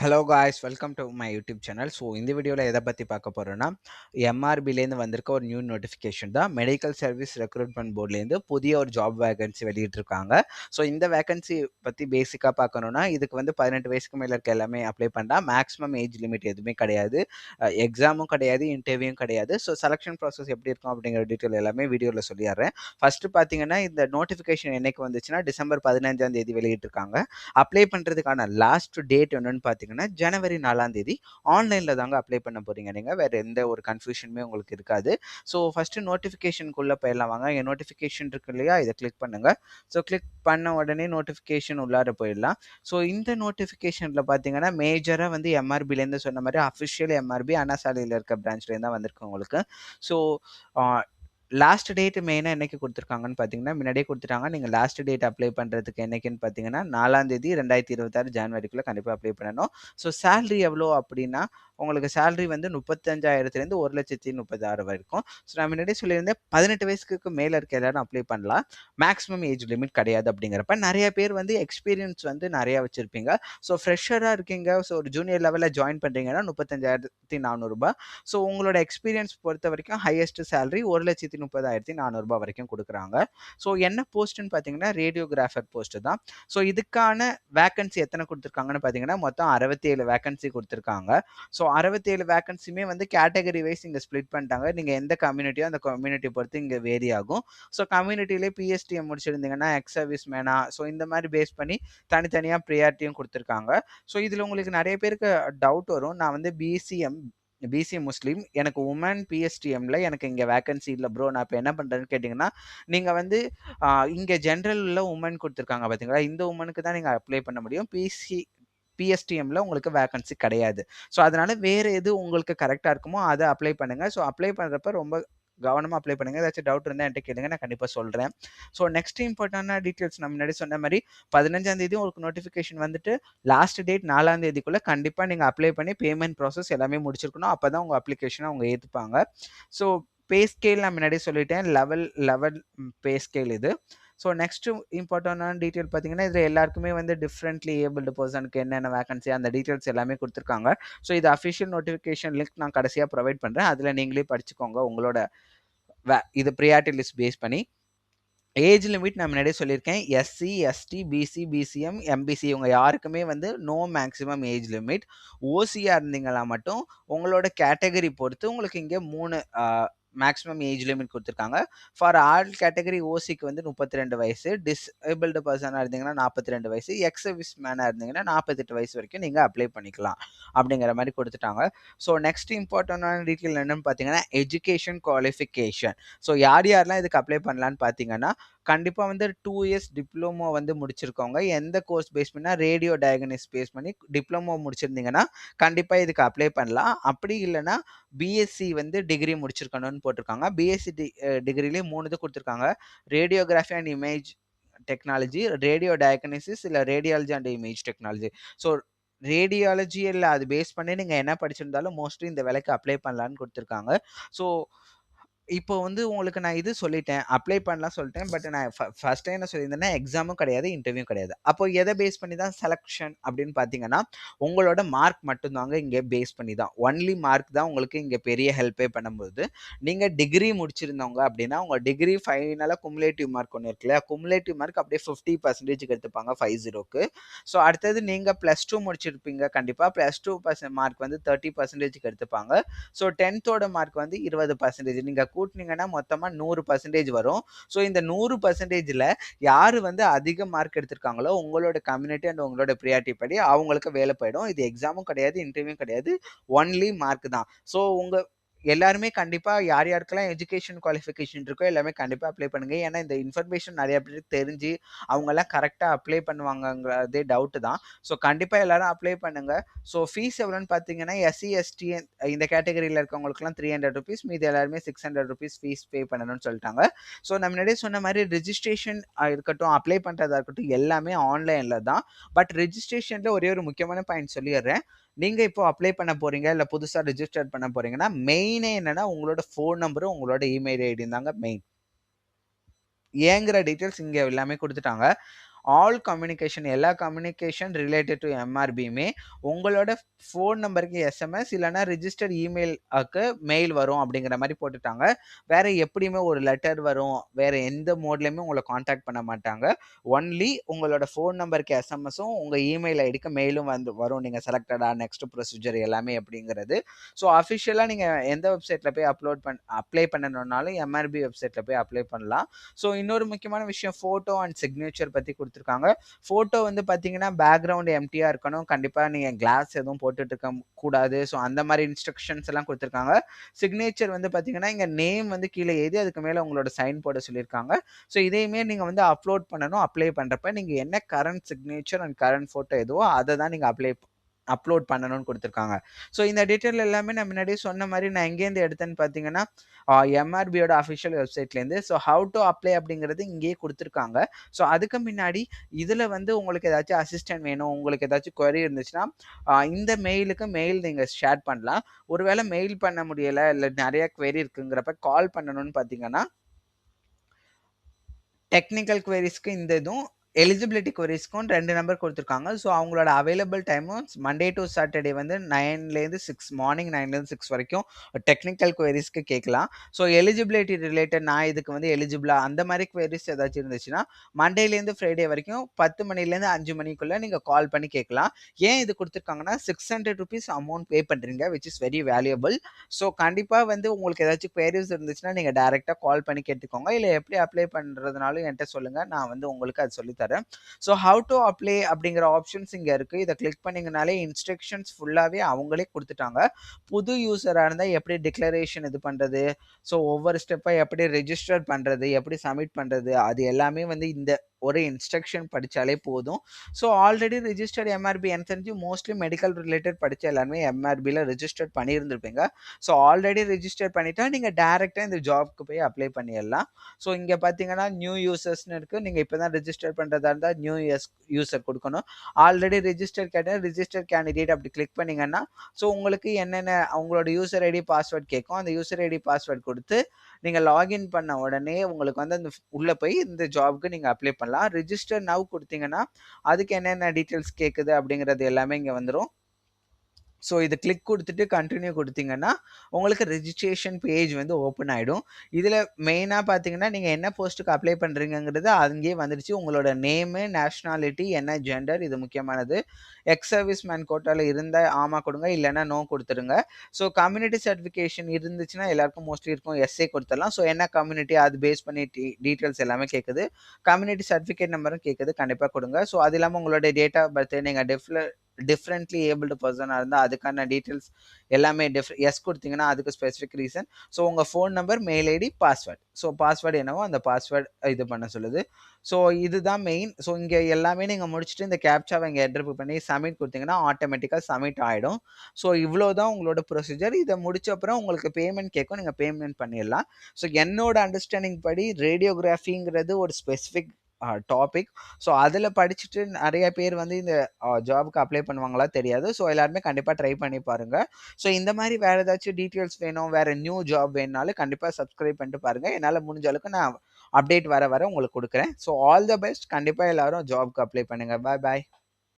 Hello guys welcome to my YouTube channel so இந்த வீடியோவில் எதை பற்றி பார்க்க போகிறோன்னா எம்ஆர்பிலேருந்து வந்திருக்க ஒரு நியூ நோட்டிஃபிகேஷன் தான் மெடிக்கல் சர்வீஸ் ரெக்ரூட்மெண்ட் போர்ட்லேருந்து புதிய ஒரு ஜாப் வேகன்சி வெளியிட்டிருக்காங்க. ஸோ இந்த வேகன்சி பற்றி பேசிக்காக பார்க்கணுன்னா இதுக்கு வந்து பதினெட்டு வயசுக்கு மேலே இருக்க எல்லாமே அப்ளை பண்ணால் மேக்ஸிமம் ஏஜ் லிமிட் எதுவுமே கிடையாது. எக்ஸாமும் கிடையாது இன்டர்வியூவும் கிடையாது. ஸோ செலெக்ஷன் ப்ராசஸ் எப்படி இருக்கும் அப்படிங்கிற டீட்டெயில் எல்லாமே வீடியோவில் சொல்லிடுறேன். ஃபஸ்ட்டு பார்த்தீங்கன்னா இந்த நோட்டிஃபிகேஷன் என்னைக்கு வந்துச்சுன்னா டிசம்பர் பதினஞ்சாம் தேதி வெளியிட்டிருக்காங்க. அப்ளை பண்ணுறதுக்கான லாஸ்ட் டேட் என்னென்னு பார்த்தீங்கன்னா பார்த்தீங்கன்னா ஜனவரி நாலாம் தேதி ஆன்லைனில் தாங்க அப்ளை பண்ண போகிறீங்க நீங்கள் வேறு எந்த ஒரு கன்ஃபியூஷனுமே உங்களுக்கு இருக்காது. ஸோ ஃபஸ்ட்டு நோட்டிஃபிகேஷனுக்குள்ளே போயிடலாம் வாங்க. என் நோட்டிஃபிகேஷன் இருக்கு இல்லையா? இதை கிளிக் பண்ணுங்கள் ஸோ கிளிக் பண்ண உடனே நோட்டிஃபிகேஷன் உள்ளார போயிடலாம். ஸோ இந்த நோட்டிஃபிகேஷனில் பார்த்தீங்கன்னா மேஜராக வந்து எம்ஆர்பிலேருந்து சொன்ன மாதிரி அஃபிஷியல் எம்ஆர்பி அண்ணாசாலையில் இருக்க பிரான்ச்லேருந்து தான் வந்திருக்கு உங்களுக்கு. ஸோ லாஸ்ட் டேட் மெயினாக என்னைக்கு கொடுத்துருக்காங்கன்னு பார்த்தீங்கன்னா முன்னாடியே கொடுத்துட்டாங்க. நீங்கள் லாஸ்ட் டேட் அப்ளை பண்ணுறதுக்கு என்னைக்குன்னு பார்த்தீங்கன்னா நாலாம் தேதி ரெண்டாயிரத்தி இருபத்தாறு ஜான்வரிக்குள்ளே கண்டிப்பாக அப்ளை பண்ணணும். ஸோ சேலரி எவ்வளோ அப்படின்னா உங்களுக்கு சேலரி வந்து முப்பத்தஞ்சாயிரத்துலேருந்து ஒரு லட்சத்தி முப்பதாயிரம் வரைக்கும். ஸோ நான் முன்னாடி சொல்லியிருந்தேன் பதினெட்டு வயசுக்கு மேலே இருக்க எல்லாரும் அப்ளை பண்ணலாம். மேக்ஸிமம் ஏஜ் லிமிட் கிடையாது அப்படிங்கிறப்ப நிறைய பேர் வந்து எக்ஸ்பீரியன்ஸ் வந்து நிறையா வச்சுருப்பீங்க. ஸோ ஃப்ரெஷராக இருக்கீங்க. ஸோ ஒரு ஜூனியர் லெவலில் ஜாயின் பண்ணுறீங்கன்னா முப்பத்தஞ்சாயிரத்தி நானூறுரூபா ஸோ உங்களோட எக்ஸ்பீரியன்ஸ் பொறுத்த வரைக்கும் ஹையஸ்ட் சேலரி ஒரு லட்சத்தி முப்பதாயிரத்தி நானூறுரூபா வரைக்கும் கொடுக்குறாங்க. ஸோ என்ன போஸ்ட்டுன்னு பார்த்தீங்கன்னா ரேடியோகிராஃபர் போஸ்ட்டு தான். ஸோ இதுக்கான வேக்கன்சி எத்தனை கொடுத்துருக்காங்கன்னு பார்த்தீங்கன்னா மொத்தம் அறுபத்தி ஏழு வேக்கன்சி கொடுத்துருக்காங்க. ஸோ அறுபத்தேழு வேகன்சியுமே வந்து கேட்டகரி வைஸ் இங்கே ஸ்ப்ளிட் பண்ணிட்டாங்க. நீங்கள் எந்த கம்யூனிட்டியோ அந்த கம்யூனிட்டி பொறுத்து இங்கே வேரி ஆகும். ஸோ கம்யூனிட்டிலே பிஎஸ்டிஎம் முடிச்சிருந்தீங்கன்னா எக்ஸ் சர்வீஸ் மேனா ஸோ இந்த மாதிரி பேஸ் பண்ணி தனித்தனியாக ப்ரியாரிட்டியும் கொடுத்துருக்காங்க. ஸோ இதில் உங்களுக்கு நிறைய பேருக்கு டவுட் வரும். நான் வந்து பிசிஎம் பிசி முஸ்லீம் எனக்கு உமன் பிஎஸ்டிஎம்ல எனக்கு இங்கே வேகன்சி இல்லை ப்ரோ நான் இப்போ என்ன பண்ணுறேன்னு கேட்டிங்கன்னா நீங்கள் வந்து இங்கே ஜென்ரலில் உமன் கொடுத்துருக்காங்க பார்த்தீங்களா இந்த உமனுக்கு தான் நீங்கள் அப்ளை பண்ண முடியும். பிசி பிஎஸ்டிஎம்ல உங்களுக்கு வேகன்சி கிடையாது. ஸோ அதனால வேறு எது உங்களுக்கு கரெக்டாக இருக்குமோ அதை அப்ளை பண்ணுங்கள் ஸோ அப்ளை பண்ணுறப்ப ரொம்ப கவனமாக அப்ளை பண்ணுங்கள் ஏதாச்சும் டவுட் இருந்தால் என்கிட்ட கேளுங்க. நான் கண்டிப்பாக சொல்கிறேன் ஸோ நெக்ஸ்ட் இம்பார்ட்டண்டான டீட்டெயில்ஸ் நம்ம முன்னாடி சொன்ன மாதிரி பதினஞ்சாம் தேதி உங்களுக்கு நோட்டிஃபிகேஷன் வந்துட்டு லாஸ்ட் டேட் நாலாம் தேதிக்குள்ளே கண்டிப்பாக நீங்கள் அப்ளை பண்ணி பேமெண்ட் ப்ராசஸ் எல்லாமே முடிச்சிருக்கணும். அப்போ தான் உங்கள் அப்ளிகேஷனை அவங்க ஏற்றுப்பாங்க ஸோ பே ஸ்கேல் நான் முன்னாடி சொல்லிட்டேன். லெவல் லெவல் பே ஸ்கேல் இது. ஸோ நெக்ஸ்ட்டு இம்பார்ட்டண்டான டீட்டெயில் பார்த்தீங்கன்னா இதில் எல்லாருக்குமே வந்து டிஃப்ரெண்ட்லி ஏபிள்டு பர்சனுக்கு என்னென்ன வேகன்சி அந்த டீட்டெயில்ஸ் எல்லாமே கொடுத்துருக்காங்க. ஸோ இது அஃபிஷியல் நோட்டிஃபிகேஷன் லிங்க் நான் கடைசியாக ப்ரொவைட் பண்ணுறேன் அதில் நீங்களே படிச்சுக்கோங்க உங்களோட வே இது ப்ரியாரிட்டி லிஸ்ட் பேஸ் பண்ணி. ஏஜ் லிமிட் நான் முன்னாடியே சொல்லியிருக்கேன். SC ST BC BCM MBC இவங்க யாருக்குமே வந்து நோ மேக்ஸிமம் ஏஜ் லிமிட் ஓசியாக இருந்தீங்களா மட்டும் உங்களோட கேட்டகரி பொறுத்து உங்களுக்கு இங்கே மூணு மேக்ஸிமம் ஏஜ் லிமிட் கொடுத்துருக்காங்க. ஃபார் ஆல் கேட்டகரி ஓசிக்கு வந்து முப்பத்தி ரெண்டு வயசு டிசேபிள்டு பர்சனாக இருந்தீங்கன்னா நாற்பத்தி ரெண்டு வயசு எக்ஸ் சர்வீஸ் மேனாக இருந்தீங்கன்னா நாற்பத்தெட்டு வயசு வரைக்கும் நீங்கள் அப்ளை பண்ணிக்கலாம் அப்படிங்கிற மாதிரி கொடுத்துட்டாங்க. ஸோ நெக்ஸ்ட் இம்பார்ட்டண்டான டீட்டெயில் என்னென்னு பார்த்தீங்கன்னா எஜுகேஷன் குவாலிஃபிகேஷன் ஸோ யார் யாரெல்லாம் இதுக்கு அப்ளை பண்ணலான்னு பார்த்தீங்கன்னா கண்டிப்பாக வந்து டூ இயர்ஸ் டிப்ளமோ வந்து முடிச்சிருக்கவங்க எந்த கோர்ஸ் பேஸ் பண்ணால் ரேடியோ டயக்னிஸ் பேஸ் பண்ணி டிப்ளமோ முடிச்சிருந்தீங்கன்னா கண்டிப்பாக இதுக்கு அப்ளை பண்ணலாம். அப்படி இல்லைன்னா பிஎஸ்சி வந்து டிகிரி முடிச்சிருக்கணும்னு போட்டிருக்காங்க. பிஎஸ்சி டி டிகிரிலேயே மூணு இது கொடுத்துருக்காங்க. Radiography and image technology radio diagnosis இல்லை radiology and image technology so ரேடியாலஜியில் அது பேஸ் பண்ணி நீங்கள் என்ன படிச்சிருந்தாலும் மோஸ்ட்லி இந்த வேலைக்கு அப்ளை பண்ணலான்னு கொடுத்துருக்காங்க. ஸோ இப்போ வந்து உங்களுக்கு நான் இது சொல்லிட்டேன் அப்ளை பண்ணலாம் சொல்லிட்டேன் பட் நான் ஃபர்ஸ்ட் டைம் என்ன சொல்லியிருந்தேன்னா எக்ஸாமும் கிடையாது இன்டர்வியூ கிடையாது. அப்போ எதை பேஸ் பண்ணி தான் செலக்ஷன் அப்படின்னு பார்த்தீங்கன்னா உங்களோட மார்க் மட்டும்தாங்க இங்கே பேஸ் பண்ணி தான். ஒன்லி மார்க் தான் உங்களுக்கு இங்கே பெரிய ஹெல்ப்பே பண்ணும்போது நீங்கள் டிகிரி முடிச்சிருந்தவங்க அப்படின்னா உங்கள் டிகிரி ஃபைனலாக குமுலேட்டிவ் மார்க் ஒன்று இருக்குல்ல குமுலேட்டிவ் மார்க் அப்படியே ஃபிஃப்டி பர்சன்டேஜுக்கு எடுத்துப்பாங்க ஃபைவ் ஜீரோக்கு ஸோ அடுத்தது நீங்கள் ப்ளஸ் டூ முடிச்சிருப்பீங்க கண்டிப்பாக ப்ளஸ் டூ பர்சன்ட் மார்க் வந்து தேர்ட்டி பர்சன்டேஜுக்கு எடுத்துப்பாங்க. ஸோ டென்த்தோட மார்க் வந்து இருபது பர்சன்டேஜ் நீங்கள் கூட்டினீங்கன்னா மொத்தமாக நூறு பர்சன்டேஜ் வரும். ஸோ இந்த நூறு பர்சன்டேஜில் யார் வந்து அதிக மார்க் எடுத்திருக்காங்களோ உங்களோட கம்யூனிட்டி அண்ட் உங்களோட ப்ரியாரிட்டி படி அவங்களுக்கு வேலை போயிடும். இது எக்ஸாமும் கிடையாது இன்டர்வியூவும் கிடையாது. ஒன்லி மார்க் தான். ஸோ உங்கள் எல்லாருமே கண்டிப்பாக யார் யாருக்கெல்லாம் எஜுகேஷன் குவாலிஃபிகேஷன் இருக்கோ எல்லாமே கண்டிப்பாக அப்ளை பண்ணுங்க. ஏன்னா இந்த இன்ஃபர்மேஷன் நிறைய பேருக்கு தெரிஞ்சு அவங்கெல்லாம் கரெக்டாக அப்ளை பண்ணுவாங்கங்கிறதே டவுட்டு தான். ஸோ கண்டிப்பாக எல்லாரும் அப்ளை பண்ணுங்க. ஸோ ஃபீஸ் எவ்வளோன்னு பார்த்தீங்கன்னா எஸ்சி எஸ்டி இந்த கேட்டகரியில் இருக்கவங்களுக்குலாம் த்ரீ ஹண்ட்ரட் ருபீஸ் மீது எல்லாருமே six hundred rupees fees pay பண்ணணும்னு சொல்லிட்டாங்க. ஸோ நம்ம முன்னாடியே சொன்ன மாதிரி ரிஜிஸ்ட்ரேஷன் இருக்கட்டும் அப்ளை பண்ணுறதா இருக்கட்டும் எல்லாமே ஆன்லைனில் தான். பட் ரிஜிஸ்ட்ரேஷனில் ஒரே ஒரு முக்கியமான பாயிண்ட் சொல்லிடுறேன். நீங்கள் இப்போ அப்ளை பண்ண போகிறீங்க இல்லை புதுசாக ரிஜிஸ்டர் பண்ண போகிறீங்கன்னா மெயினே என்னென்னா உங்களோட ஃபோன் நம்பரும் உங்களோட இமெயில் ஐடியும் தாங்க மெயின் ஏங்கிற டீட்டெயில்ஸ் இங்கே எல்லாமே கொடுத்துட்டாங்க. ஆல் கம்யூனிகேஷன் எல்லா கம்யூனிகேஷன் ரிலேட்டட் டு எம்ஆர்பியுமே உங்களோட ஃபோன் நம்பருக்கு எஸ்எம்எஸ் இல்லைனா ரிஜிஸ்டர் இமெயிலுக்கு மெயில் வரும் அப்படிங்கிற மாதிரி போட்டுட்டாங்க. வேறு எப்படியுமே ஒரு லெட்டர் வரும். வேறு எந்த மோட்லேயுமே உங்களை காண்டாக்ட் பண்ண மாட்டாங்க. ஒன்லி உங்களோட ஃபோன் நம்பருக்கு எஸ்எம்எஸும் உங்கள் இமெயில் ஐடிக்கு மெயிலும் வந்து வரும். நீங்கள் செலக்டடாக நெக்ஸ்ட் ப்ரொசீஜர் எல்லாமே அப்படிங்கிறது. ஸோ அஃபிஷியலாக நீங்கள் எந்த வெப்சைட்டில் போய் அப்லோட் பண் அப்ளை பண்ணணுன்னாலும் எம்ஆர்பி வெப்சைட்டில் போய் அப்ளை பண்ணலாம். ஸோ இன்னொரு முக்கியமான விஷயம் ஃபோட்டோ அண்ட் சிக்னேச்சர் பற்றி கொடுத்து கொடுத்துருக்காங்க ஃபோட்டோ வந்து பார்த்தீங்கன்னா பேக்ரவுண்ட் எம்டியாக இருக்கணும். கண்டிப்பாக நீங்கள் கிளாஸ் எதுவும் போட்டுட்டு இருக்க கூடாது. ஸோ அந்த மாதிரி இன்ஸ்ட்ரக்ஷன்ஸ் எல்லாம் கொடுத்துருக்காங்க. சிக்னேச்சர் வந்து பார்த்தீங்கன்னா இங்கே நேம் வந்து கீழே எழுதி அதுக்கு மேலே உங்களோட சைன் போட சொல்லியிருக்காங்க. ஸோ இதையுமே நீங்கள் வந்து அப்லோட் பண்ணணும். அப்ளை பண்ணுறப்ப நீங்கள் என்ன current signature and current photo எதுவோ அதை தான் நீங்கள் அப்ளை அப்லோட் பண்ணணும்னு கொடுத்துருக்காங்க. ஸோ இந்த டீட்டெயில் எல்லாமே நான் முன்னாடியே சொன்ன மாதிரி நான் எங்கேருந்து எடுத்தேன்னு பார்த்தீங்கன்னா எம்ஆர்பியோட அஃபிஷியல் வெப்சைட்லேருந்து ஸோ ஹவு டு அப்ளை அப்படிங்கிறது இங்கேயே கொடுத்துருக்காங்க. ஸோ அதுக்கு முன்னாடி இதில் வந்து உங்களுக்கு ஏதாச்சும் அசிஸ்டன்ட் வேணும் உங்களுக்கு ஏதாச்சும் கொரி இருந்துச்சுன்னா இந்த மெயிலுக்கு மெயில் நீங்கள் ஷேர் பண்ணலாம். ஒருவேளை மெயில் பண்ண முடியலை இல்லை நிறைய குவெரி இருக்குங்கிறப்ப கால் பண்ணணும்னு பார்த்தீங்கன்னா டெக்னிக்கல் குவெரிஸ்க்கு இந்த இதுவும் எலிஜிபிலிட்டி கொரிஸ்க்கும் ரெண்டு நம்பர் கொடுத்துருக்காங்க. ஸோ அவங்களோட அவைலபிள் டைமும் மண்டே டு சாட்டர்டே வந்து நைன்லேருந்து சிக்ஸ் மார்னிங் நைன்லேருந்து சிக்ஸ் வரைக்கும் டெக்னிக்கல் கொரிஸ்க்கு கேட்கலாம். ஸோ எலிஜிபிலிட்டி ரிலேட்டட் நான் இதுக்கு வந்து எலிஜிபிளாக அந்த மாதிரி கொரிஸ் ஏதாச்சும் இருந்துச்சுன்னா மண்டேலேருந்து ஃப்ரைடே வரைக்கும் பத்து மணிலேருந்து அஞ்சு மணிக்குள்ளே நீங்கள் கால் பண்ணி கேட்கலாம். ஏன் இது கொடுத்துருக்காங்கன்னா six hundred rupees amount pay பண்ணுறீங்க which is very valuable so கண்டிப்பாக வந்து உங்களுக்கு ஏதாச்சும் கொரிஸ் இருந்துச்சுன்னா நீங்கள் டேரெக்டாக கால் பண்ணி கேட்டுக்கோங்க. இல்லை எப்படி அப்ளை பண்ணுறதுனாலும் என்கிட்ட சொல்லுங்கள் நான் வந்து உங்களுக்கு அது சொல்லித்தரேன் ஸோ ஹவு டு அப்ளை அப்படிங்கிற ஆப்ஷன்ஸ் இங்கே இருக்குது இதை கிளிக் பண்ணிங்கனாலே இன்ஸ்ட்ரக்ஷன்ஸ் ஃபுல்லாகவே அவங்களே கொடுத்துட்டாங்க. புது யூஸராக இருந்தால் எப்படி டிக்ளரேஷன் இது பண்ணுறது ஸோ ஒவ்வொரு ஸ்டெப்பாக எப்படி ரெஜிஸ்டர் பண்ணுறது எப்படி சப்மிட் பண்ணுறது அது எல்லாமே வந்து இந்த ஒரு இன்ஸ்ட்ரக்ஷன் படித்தாலே போதும். ஸோ ஆல்ரெடி ரிஜிஸ்டர்ட் எம்ஆர்பி எனக்கு தெரிஞ்சு மோஸ்ட்லி மெடிக்கல் ரிலேட்டட் படித்த எல்லாருமே எம்ஆர்பியில் ரிஜிஸ்டர் பண்ணியிருந்திருப்பீங்க. ஸோ ஆல்ரெடி ரிஜிஸ்டர் பண்ணிட்டா நீங்கள் டேரெக்டாக இந்த ஜாப்க்கு போய் அப்ளை பண்ணிடலாம். ஸோ இங்கே பார்த்தீங்கன்னா நியூ யூசர்ஸ்னு இருக்குது நீங்கள் இப்போ தான் ரிஜிஸ்டர் பண்ணுறதா இருந்தால் நியூ யூஸ் யூசர் கொடுக்கணும். ஆல்ரெடி ரிஜிஸ்டர் கேட்டால் ரிஜிஸ்டர் கேண்டிடேட் அப்படி கிளிக் பண்ணிங்கன்னா ஸோ உங்களுக்கு என்னென்ன அவங்களோட யூசர் ஐடி பாஸ்வேர்ட் கேட்கும். அந்த யூசர் ஐடி பாஸ்வேர்ட் கொடுத்து நீங்கள் லாகின் பண்ண உடனே உங்களுக்கு வந்து அந்த உள்ளே போய் இந்த ஜாப்க்கு நீங்கள் அப்ளை பண்ணலாம். ரிஜிஸ்டர் நவ் கொடுத்தீங்கன்னா அதுக்கு என்னென்ன டீட்டெயில்ஸ் கேட்குது அப்படிங்கிறது எல்லாமே இங்கே வந்துடும் ஸோ இது கிளிக் கொடுத்துட்டு கண்டினியூ கொடுத்தீங்கன்னா உங்களுக்கு ரெஜிஸ்ட்ரேஷன் பேஜ் வந்து ஓப்பன் ஆகிடும் இதில் மெயினாக பார்த்தீங்கன்னா நீங்கள் என்ன போஸ்ட்டுக்கு அப்ளை பண்ணுறீங்கிறது அங்கேயே வந்துடுச்சு உங்களோட நேமு நேஷ்னாலிட்டி என்ன ஜெண்டர் இது முக்கியமானது. எக்ஸ் சர்வீஸ் மேன் கோட்டாவில் இருந்தால் ஆமாம் கொடுங்க இல்லைன்னா நோ கொடுத்துருங்க ஸோ கம்யூனிட்டி சர்டிஃபிகேஷன் இருந்துச்சுன்னா எல்லாருக்கும் மோஸ்ட்லி இருக்கும் எஸ்ஏ கொடுத்துடலாம். ஸோ என்ன கம்யூனிட்டி அது பேஸ் பண்ணி டீட்டெயில்ஸ் எல்லாமே கேட்குது கம்யூனிட்டி சர்டிஃபிகேட் நம்பரும் கேட்குது கண்டிப்பாக கொடுங்க. ஸோ அது இல்லாமல் உங்களோட டேட் ஆஃப் பர்த் நீங்கள் டெஃபில் டிஃப்ரெண்ட்லி ஏபிள்டு பர்சனாக இருந்தால் அதுக்கான டீட்டெயில்ஸ் எல்லாமே டிஃப் எஸ் கொடுத்தீங்கன்னா அதுக்கு ஸ்பெசிஃபிக் ரீசன் ஸோ உங்கள் phone number mail ID password so password என்னவோ அந்த பாஸ்வேர்டு இது பண்ண சொல்லுது. ஸோ இதுதான் மெயின் ஸோ இங்கே எல்லாமே நீங்கள் முடிச்சுட்டு இந்த கேப்சாவை இங்கே என்டர் பண்ணி சப்மிட் கொடுத்தீங்கன்னா ஆட்டோமேட்டிக்காக சப்மிட் ஆகிடும் ஸோ இவ்வளோ தான் உங்களோட ப்ரொசீஜர் இதை முடிச்ச அப்புறம் உங்களுக்கு பேமெண்ட் கேட்கும். நீங்கள் பேமெண்ட் பண்ணிடலாம். ஸோ என்னோட அண்டர்ஸ்டாண்டிங் படி ரேடியோகிராஃபிங்கிறது ஒரு ஸ்பெசிஃபிக் டாபிக் ஸோ அதில் படிச்சுட்டு நிறைய பேர் வந்து இந்த ஜாபுக்கு அப்ளை பண்ணுவாங்களா தெரியாது. ஸோ எல்லாருமே கண்டிப்பாக ட்ரை பண்ணி பாருங்கள் ஸோ இந்த மாதிரி வேறு ஏதாச்சும் டீட்டெயில்ஸ் வேணும் வேறு நியூ ஜாப் வேணுனாலும் கண்டிப்பாக சப்ஸ்கிரைப் பண்ணிட்டு பாருங்கள் என்னால் முடிஞ்ச அளவுக்கு நான் அப்டேட் வர வர உங்களுக்கு கொடுக்குறேன். ஸோ ஆல் த பெஸ்ட் கண்டிப்பாக எல்லாரும் ஜாப்க்கு அப்ளை பண்ணுங்கள் பாய் பாய்